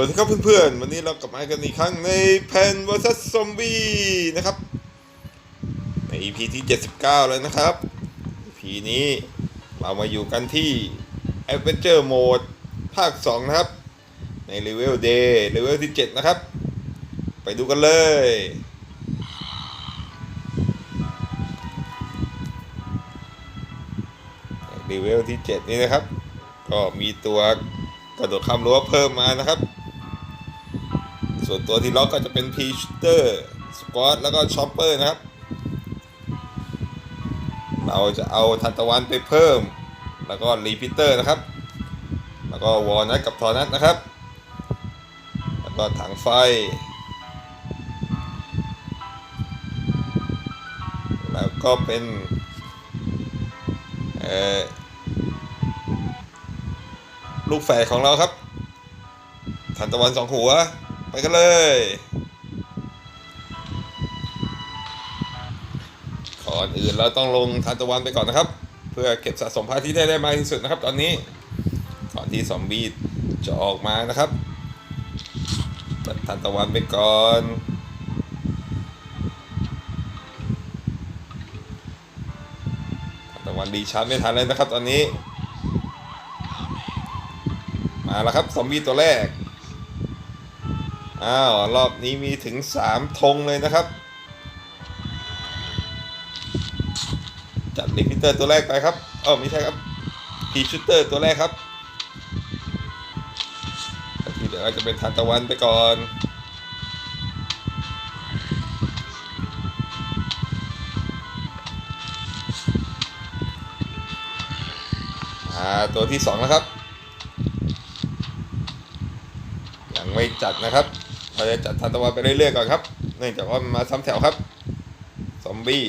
วัสดีครับเพื่อนๆ วันนี้เรากลับมากันอีกครั้งในแพนวอร์ซัสซอมบี้นะครับ ใน EP ที่ 79 แล้วนะครับ EP นี้เรามาอยู่กันที่ Adventure Mode ภาค 2 นะครับ ในเลเวล Day เลเวลที่ 7 นะครับ ไปดูกันเลยเลเวลที่ 7 นี้นะครับ ก็มีตัวกระโดดข้ามรั้วเพิ่มมานะครับ ส่วนตัวที่ล็อกก็จะเป็นพีชเตอร์สกอตแล้วก็ชอปเปอร์นะครับ เราจะเอาทันตะวันไปเพิ่ม แล้วก็รีพิเตอร์นะครับ แล้วก็วอลนัทกับทอนัทนะครับ แล้วก็ถังไฟ แล้วก็เป็นเออลูกแฝดของเราครับทันตะวันสองหัว ไปกันเลย ก่อนอื่นเราต้องลงทันตะวันไปก่อนนะครับ เพื่อเก็บสะสมพระที่ได้ได้มากที่สุดนะครับ ตอนนี้ ก่อนที่ซอมบี้จะออกมานะครับตัดทันตะวันไปก่อนทันตะวันดีชาร์จไม่ทันเลยนะครับ ตอนนี้ มาแล้วครับซอมบี้ตัวแรก อ้าว รอบนี้มีถึงสามธงเลยนะครับ จัดลิพิเตอร์ตัวแรกไปครับเออไม่ใช่ครับพีชูเตอร์ตัวแรกครับแล้วที่เหลือก็จะเป็นทานตะวันไปก่อนอ่าตัวที่สองแล้วครับ ยังไม่จัดนะครับ เราจะจัดทันตะวันไปเรื่อยๆก่อนครับ เนื่องจากว่ามันมาซ้ำแถวครับ ซอมบี้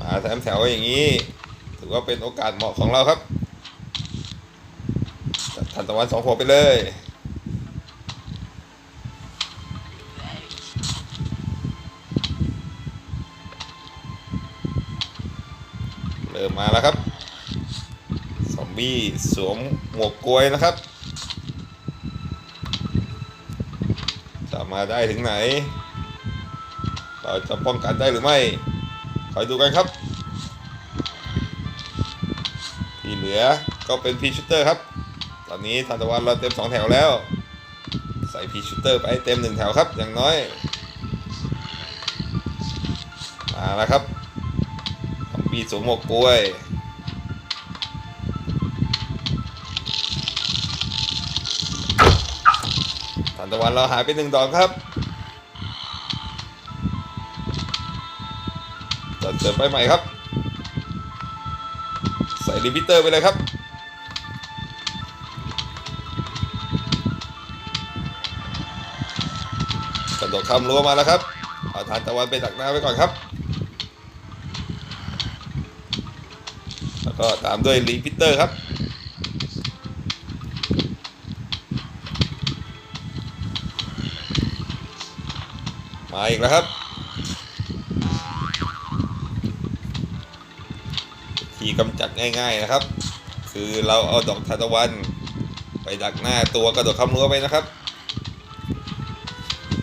มาซ้ำแถวอย่างนี้ ถือว่าเป็นโอกาสเหมาะของเราครับ จัดทันตะวันสองหัวไปเลยเริ่มมาแล้วครับ บี้สวมหมวกกลวยนะครับจะมาได้ถึงไหน เราจะป้องกันได้หรือไม่ คอยดูกันครับ ที่เหลือก็เป็นพีชูเตอร์ครับ ตอนนี้ทันตะวันเราเต็มสองแถวแล้ว ใส่พีชูเตอร์ไปเต็มหนึ่งแถวครับ อย่างน้อย มาแล้วครับบี้สวมหมวกกลวย นตะวันเราหายไปหนึ่งดอกครับจัดเสริมไปใหม่ครับ ใส่ลิมิเตอร์ไปเลยครับกระโดดข้ามรั้วมาแล้วครับเอาทานตะวันไปดักหน้าไว้ก่อนครับ แล้วก็ตามด้วยลิมิเตอร์ครับ มาอีกแล้วครับ ที่กำจัดง่ายๆนะครับ คือเราเอาดอกทานตะวัน ไปดักหน้าตัวกระโดดข้ามรั้วไปนะครับ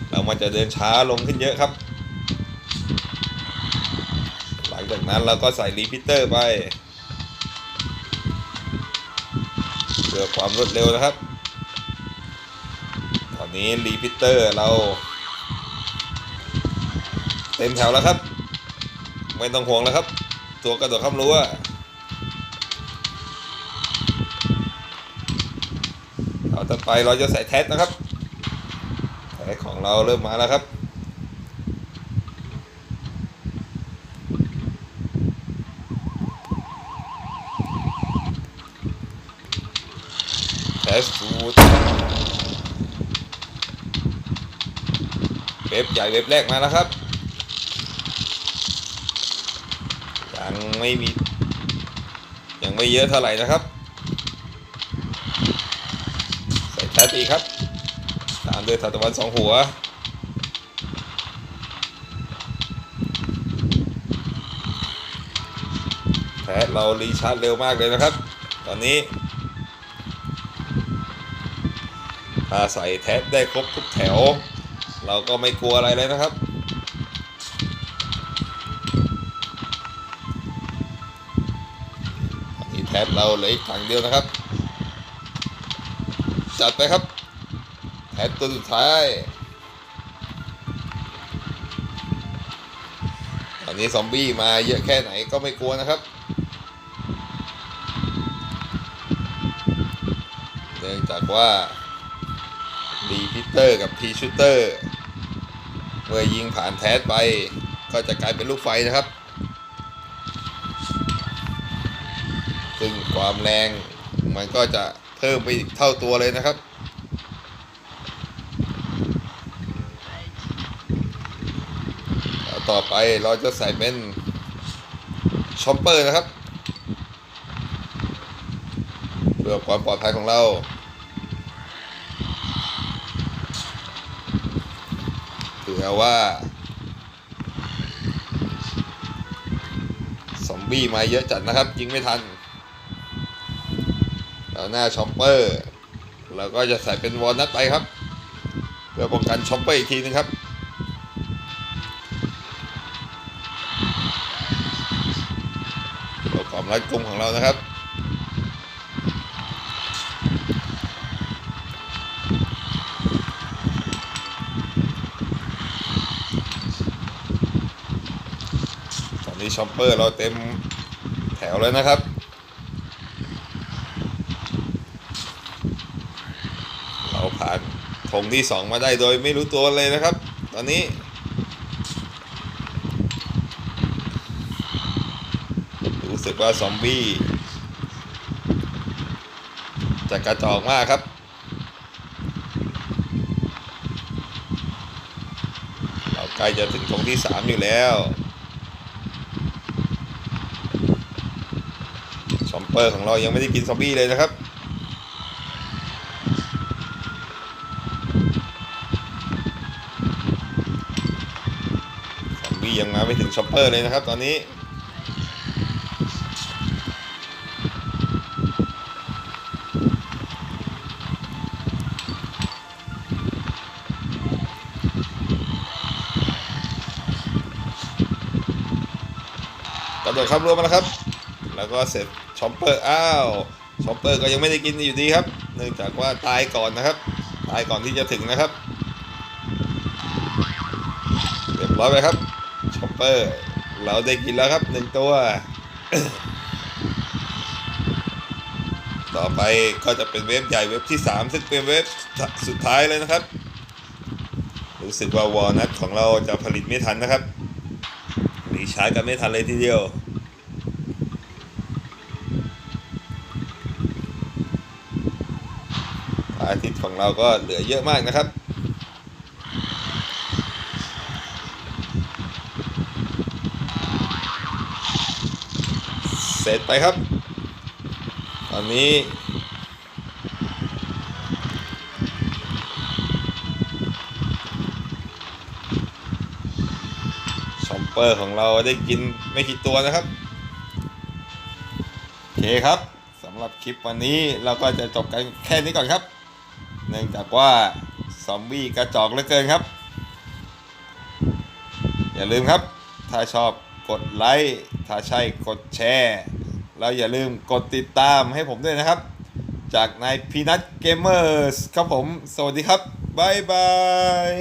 เรามันจะเดินช้าลงขึ้นเยอะครับ หลังจากนั้นเราก็ใส่รีพิเตอร์ไปเพื่อความรวดเร็วนะครับ ตอนนี้รีพิเตอร์เรา เต็มแถวแล้วครับ ไม่ต้องห่วงแล้วครับ ตัวกระโดดข้ามรั้วเอาต่อไปเราจะใส่แท็นะครับแท็ของเราเริ่มมาแล้วครับแทสฟูดเว็บใหญ่เว็บแรกมาแล้วครับ ยังไม่มี ยังไม่เยอะเท่าไหร่นะครับ ใส่แทสอีกครับ ตามด้วยทาตะวันสองหัวแทแพทเรารีชาร์จเร็วมากเลยนะครับ ตอนนี้ถ้าใส่แท็บได้ครบทุกแถว เราก็ไม่กลัวอะไรเลยนะครับ แท็บเราเหลืออีกถังเดียวนะครับ จัดไปครับแท็บตัวสุดท้าย ตอนนี้ซอมบี้มาเยอะแค่ไหนก็ไม่กลัวนะครับเนื่องจากว่าดีพิเตอร์กับพีชูเตอร์ เมื่อยิงผ่านแทสไปก็จะกลายเป็นลูกไฟนะครับ ความแรงมันก็จะเพิ่มไปอีกเท่าตัวเลยนะครับ ต่อไปเราจะใส่เป็นชอปเปอร์นะครับ เพื่อความปลอดภัยของเราเผื่อว่าซอมบี้มาเยอะจัดนะครับยิงไม่ทัน แล้วหน้าช็อปเปอร์เราก็จะใส่เป็นวอลนัทไปครับ เพื่อป้องกันช็อปเปอร์อีกทีนึงครับตัวความรัดกุมของเรานะครับตอนนี้ช็อปเปอร์เราเต็มแถวเลยนะครับ เราผ่าน ธงที่สองมาได้โดยไม่รู้ตัวเลยนะครับ ตอนนี้รู้สึกว่าซอมบี้จะกระจอกมากครับเราใกล้จะถึงธงที่สามอยู่แล้วชอมเปอร์ของเรายังไม่ได้กินซอมบี้เลยนะครับ ซอมบี้ยังมาไม่ถึงช็อปเปอร์เลยนะครับ ตอนนี้ กระโดดข้ามรั้วมมาแล้วครับ แล้วก็เสร็จช็อปเปอร์ อ้าวช็อปเปอร์ก็ยังไม่ได้กินอยู่ดีครับ เนื่องจากว่าตายก่อนนะครับ ตายก่อนที่จะถึงนะครับเรียบร้อยไปครับ เปอร์ เราได้กินแล้วครับหนึ่งตัว ต่อไปก็จะเป็นเว็บใหญ่เว็บที่ 3 ซึ่งเป็นเว็บสุดท้ายเลยนะครับ รู้สึกว่าวอลนัทของเราจะผลิตไม่ทันนะครับรีชาร์จกันไม่ทันเลยทีเดียวอาทิตย์ของเราก็เหลือเยอะมากนะครับ ร็จไปครับ ตอนนี้ ชอมเปอร์ของเราได้กินไม่กี่ตัวนะครับ โอเคครับสำหรับคลิปวันนี้เราก็จะจบกันแค่นี้ก่อนครับ เนื่องจากว่าซอมบี้กระจอกเหลือเกินครับ อย่าลืมครับ ถ้าชอบกดไลค์ ถ้าใช่กดแชร์ แล้วอย่าลืมกดติดตามให้ผมด้วยนะครับ จากนายพีนัทเกมเมอร์สครับผม สวัสดีครับ บ๊ายบาย